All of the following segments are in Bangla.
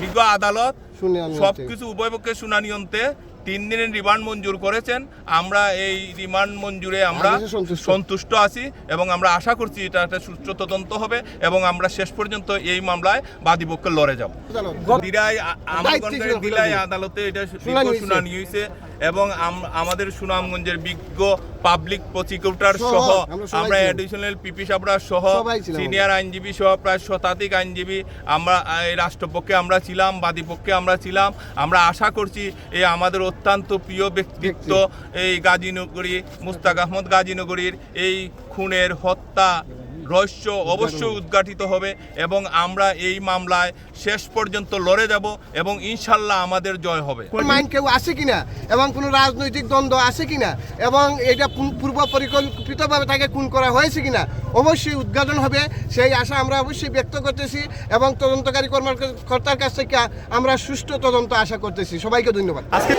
বিজ্ঞ আদালত সব কিছু উভয় পক্ষের শুনানি অন্তে তিন দিনের রিমান্ড মঞ্জুর করেছেন। আমরা এই রিমান্ড মঞ্জুরে আমরা সন্তুষ্ট। আছি এবং আমরা আশা করছি এটা একটা সুষ্ঠু তদন্ত হবে এবং আমরা শেষ পর্যন্ত এই মামলায় বাদীপক্ষে লড়ে যাব। দিরাই আমাদের দিলাই আদালতে এটা শুনানি হয়েছে। এবং আমাদের সুনামগঞ্জের বিজ্ঞ পাবলিক প্রসিকিউটর সহ, আমরা। অ্যাডিশনাল পিপি সাবরা সহ সিনিয়র আইনজীবী সহ প্রায় শতাধিক আইনজীবী আমরা এই রাষ্ট্রপক্ষে আমরা ছিলাম বাদীপক্ষে আমরা ছিলাম। আমরা আশা করছি এই আমাদের অত্যন্ত প্রিয় ব্যক্তিত্ব এই গাজীনগরী মুস্তাক আহমদ গাজীনগরীর এই খুনের হত্যা রহস্য অবশ্যই উদ্ঘাটিত হবে এবং আমরা এই মামলায় শেষ পর্যন্ত লড়ে যাব এবং ইনশাল্লাহ আমাদের জয় হবে। মাইন্ড কেউ আছে কিনা এবং কোনো রাজনৈতিক দ্বন্দ্ব আছে কিনা এবং এটা পূর্ব পরিকল্পিতভাবে তাকে খুন করা হয়েছে কিনা অবশ্যই উদ্ঘাটন হবে সেই আশা আমরা অবশ্যই ব্যক্ত করতেছি এবং তদন্তকারী কর্মকর্তার কাছ থেকে আমরা সুষ্ঠু তদন্ত আশা করতেছি। সবাইকে ধন্যবাদ। আজকে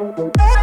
Bye.